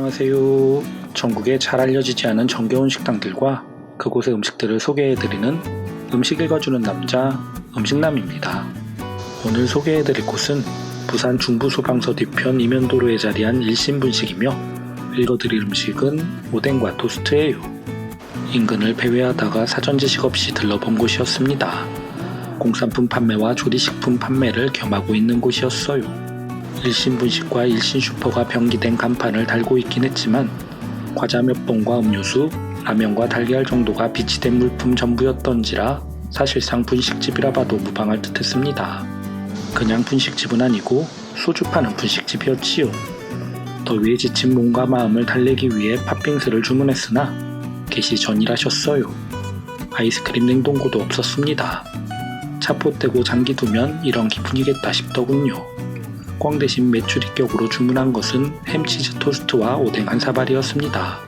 안녕하세요. 전국에 잘 알려지지 않은 정겨운 식당들과 그곳의 음식들을 소개해드리는 음식 읽어주는 남자 음식남입니다. 오늘 소개해드릴 곳은 부산 중부소방서 뒤편 이면도로에 자리한 일신분식이며 읽어드릴 음식은 오뎅과 토스트예요. 인근을 배회하다가 사전 지식 없이 들러본 곳이었습니다. 공산품 판매와 조리식품 판매를 겸하고 있는 곳이었어요. 일신분식과 일신슈퍼가 병기된 간판을 달고 있긴 했지만 과자 몇 봉과 음료수, 라면과 달걀 정도가 비치된 물품 전부였던지라 사실상 분식집이라 봐도 무방할 듯했습니다. 그냥 분식집은 아니고 소주 파는 분식집이었지요. 더위에 지친 몸과 마음을 달래기 위해 팥빙수를 주문했으나 개시 전일하셨어요. 아이스크림 냉동고도 없었습니다. 차포 떼고 장기 두면 이런 기분이겠다 싶더군요. 꽝 대신 메추리격으로 주문한 것은 햄치즈 토스트와 오뎅 한 사발이었습니다.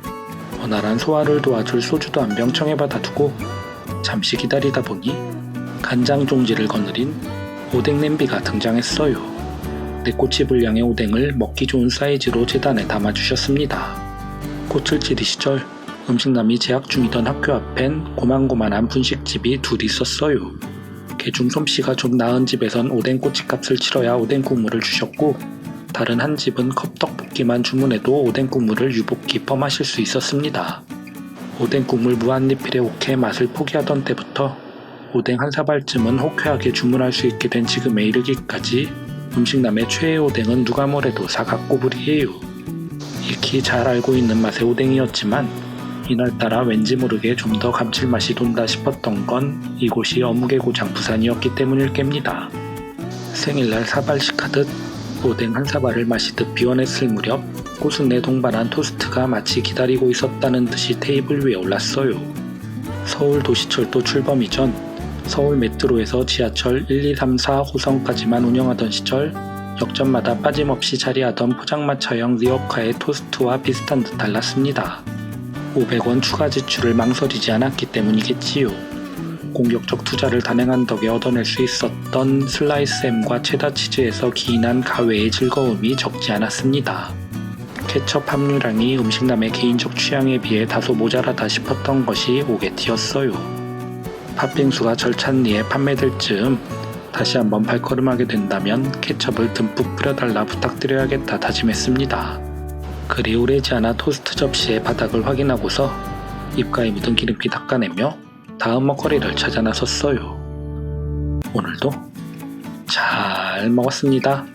원활한 소화를 도와줄 소주도 한 병 청해 받아 두고 잠시 기다리다 보니 간장 종지를 거느린 오뎅 냄비가 등장했어요. 네꼬치 분량의 오뎅을 먹기 좋은 사이즈로 재단에 담아주셨습니다. 꽃을 찌리 시절 음식남이 재학 중이던 학교 앞엔 고만고만한 분식집이 둘 있었어요. 개중 솜 씨가 좀 나은 집에선 오뎅 꼬치값을 치러야 오뎅 국물을 주셨고 다른 한 집은 컵떡볶이만 주문해도 오뎅 국물을 유복 깊어 마실 수 있었습니다. 오뎅 국물 무한리필에 옥해 맛을 포기하던 때부터 오뎅 한 사발쯤은 호쾌하게 주문할 수 있게 된 지금에 이르기까지 음식남의 최애 오뎅은 누가 뭐래도 사각꼬불이에요. 익히 잘 알고 있는 맛의 오뎅이었지만 이날따라 왠지 모르게 좀 더 감칠맛이 돈다 싶었던 건 이곳이 어묵의 고장 부산이었기 때문일 겁니다. 생일날 사발식 하듯 오뎅 한 사발을 마시듯 비워냈을 무렵 꽃은내 동반한 토스트가 마치 기다리고 있었다는 듯이 테이블 위에 올랐어요. 서울 도시철도 출범 이전 서울 메트로에서 지하철 1, 2, 3, 4 호선까지만 운영하던 시절 역전마다 빠짐없이 자리하던 포장마차형 리어카의 토스트와 비슷한 듯 달랐습니다. 500원 추가 지출을 망설이지 않았기 때문이겠지요. 공격적 투자를 단행한 덕에 얻어낼 수 있었던 슬라이스 햄과 체다 치즈에서 기인한 가외의 즐거움이 적지 않았습니다. 케첩 함유량이 음식남의 개인적 취향에 비해 다소 모자라다 싶었던 것이 오게티였어요. 팥빙수가 절찬리에 판매될 즈음 다시 한번 발걸음하게 된다면 케첩을 듬뿍 뿌려달라 부탁드려야겠다 다짐했습니다. 그리 오래지 않아 토스트 접시의 바닥을 확인하고서 입가에 묻은 기름기 닦아내며 다음 먹거리를 찾아 나섰어요. 오늘도 잘 먹었습니다.